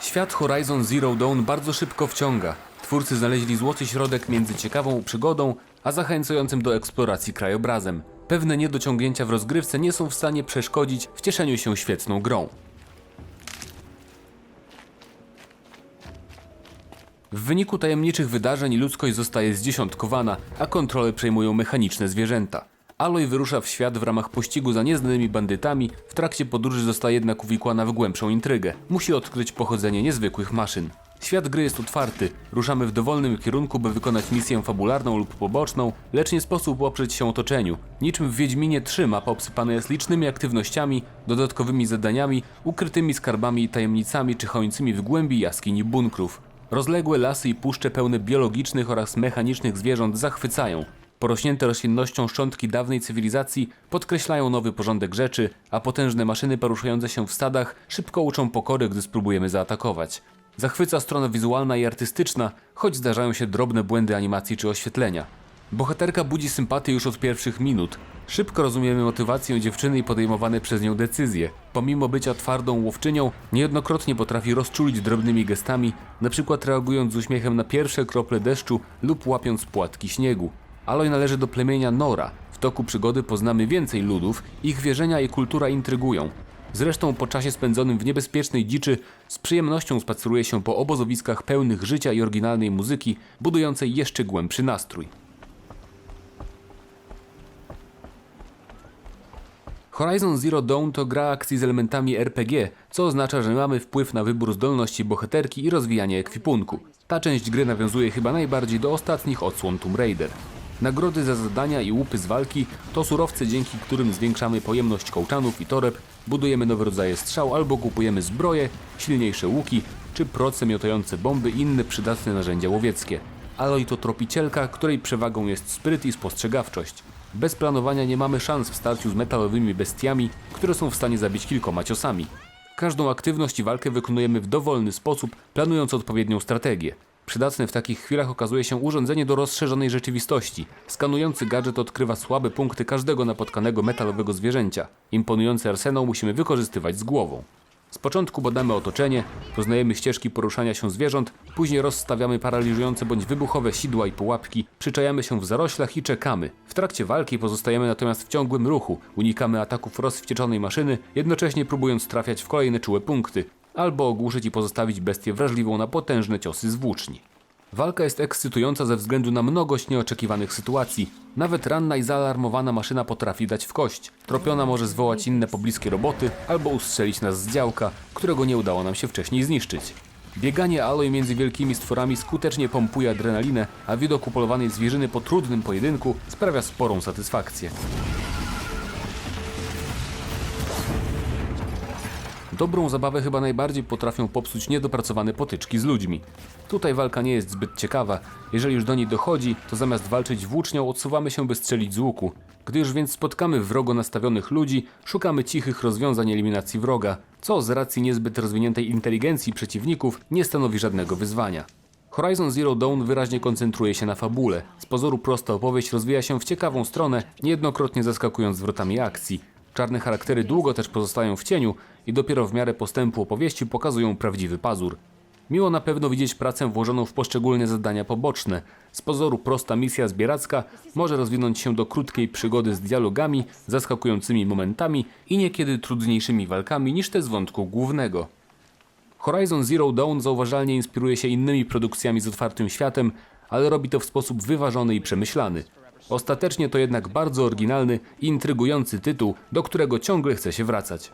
Świat Horizon Zero Dawn bardzo szybko wciąga. Twórcy znaleźli złoty środek między ciekawą przygodą, a zachęcającym do eksploracji krajobrazem. Pewne niedociągnięcia w rozgrywce nie są w stanie przeszkodzić w cieszeniu się świetną grą. W wyniku tajemniczych wydarzeń ludzkość zostaje zdziesiątkowana, a kontrolę przejmują mechaniczne zwierzęta. Aloy wyrusza w świat w ramach pościgu za nieznanymi bandytami, w trakcie podróży zostaje jednak uwikłana w głębszą intrygę. Musi odkryć pochodzenie niezwykłych maszyn. Świat gry jest otwarty, ruszamy w dowolnym kierunku, by wykonać misję fabularną lub poboczną, lecz nie sposób oprzeć się otoczeniu. Niczym w Wiedźminie 3 mapa obsypana jest licznymi aktywnościami, dodatkowymi zadaniami, ukrytymi skarbami i tajemnicami czyhającymi w głębi jaskiń i bunkrów. Rozległe lasy i puszcze pełne biologicznych oraz mechanicznych zwierząt zachwycają. Porośnięte roślinnością szczątki dawnej cywilizacji podkreślają nowy porządek rzeczy, a potężne maszyny poruszające się w stadach szybko uczą pokory, gdy spróbujemy zaatakować. Zachwyca strona wizualna i artystyczna, choć zdarzają się drobne błędy animacji czy oświetlenia. Bohaterka budzi sympatię już od pierwszych minut. Szybko rozumiemy motywację dziewczyny i podejmowane przez nią decyzje. Pomimo bycia twardą łowczynią, niejednokrotnie potrafi rozczulić drobnymi gestami, przykład reagując z uśmiechem na pierwsze krople deszczu lub łapiąc płatki śniegu. Aloy należy do plemienia Nora. W toku przygody poznamy więcej ludów, ich wierzenia i kultura intrygują. Zresztą po czasie spędzonym w niebezpiecznej dziczy z przyjemnością spaceruje się po obozowiskach pełnych życia i oryginalnej muzyki, budującej jeszcze głębszy nastrój. Horizon Zero Dawn to gra akcji z elementami RPG, co oznacza, że mamy wpływ na wybór zdolności bohaterki i rozwijanie ekwipunku. Ta część gry nawiązuje chyba najbardziej do ostatnich odsłon Tomb Raider. Nagrody za zadania i łupy z walki to surowce, dzięki którym zwiększamy pojemność kołczanów i toreb, budujemy nowe rodzaje strzał albo kupujemy zbroje, silniejsze łuki czy proce miotające bomby i inne przydatne narzędzia łowieckie. Aloy to tropicielka, której przewagą jest spryt i spostrzegawczość. Bez planowania nie mamy szans w starciu z metalowymi bestiami, które są w stanie zabić kilkoma ciosami. Każdą aktywność i walkę wykonujemy w dowolny sposób, planując odpowiednią strategię. Przydatne w takich chwilach okazuje się urządzenie do rozszerzonej rzeczywistości. Skanujący gadżet odkrywa słabe punkty każdego napotkanego metalowego zwierzęcia. Imponujący arsenał musimy wykorzystywać z głową. Z początku badamy otoczenie, poznajemy ścieżki poruszania się zwierząt, później rozstawiamy paraliżujące bądź wybuchowe sidła i pułapki, przyczajamy się w zaroślach i czekamy. W trakcie walki pozostajemy natomiast w ciągłym ruchu, unikamy ataków rozwścieczonej maszyny, jednocześnie próbując trafiać w kolejne czułe punkty, albo ogłuszyć i pozostawić bestię wrażliwą na potężne ciosy z włóczni. Walka jest ekscytująca ze względu na mnogość nieoczekiwanych sytuacji. Nawet ranna i zaalarmowana maszyna potrafi dać w kość. Tropiona może zwołać inne pobliskie roboty albo ustrzelić nas z działka, którego nie udało nam się wcześniej zniszczyć. Bieganie Aloy między wielkimi stworami skutecznie pompuje adrenalinę, a widok upolowanej zwierzyny po trudnym pojedynku sprawia sporą satysfakcję. Dobrą zabawę chyba najbardziej potrafią popsuć niedopracowane potyczki z ludźmi. Tutaj walka nie jest zbyt ciekawa. Jeżeli już do niej dochodzi, to zamiast walczyć włócznią, odsuwamy się by strzelić z łuku. Gdy już więc spotkamy wrogo nastawionych ludzi, szukamy cichych rozwiązań eliminacji wroga, co z racji niezbyt rozwiniętej inteligencji przeciwników nie stanowi żadnego wyzwania. Horizon Zero Dawn wyraźnie koncentruje się na fabule. Z pozoru prosta opowieść rozwija się w ciekawą stronę, niejednokrotnie zaskakując zwrotami akcji. Czarne charaktery długo też pozostają w cieniu i dopiero w miarę postępu opowieści pokazują prawdziwy pazur. Miło na pewno widzieć pracę włożoną w poszczególne zadania poboczne. Z pozoru prosta misja zbieracka może rozwinąć się do krótkiej przygody z dialogami, zaskakującymi momentami i niekiedy trudniejszymi walkami niż te z wątku głównego. Horizon Zero Dawn zauważalnie inspiruje się innymi produkcjami z otwartym światem, ale robi to w sposób wyważony i przemyślany. Ostatecznie to jednak bardzo oryginalny i intrygujący tytuł, do którego ciągle chce się wracać.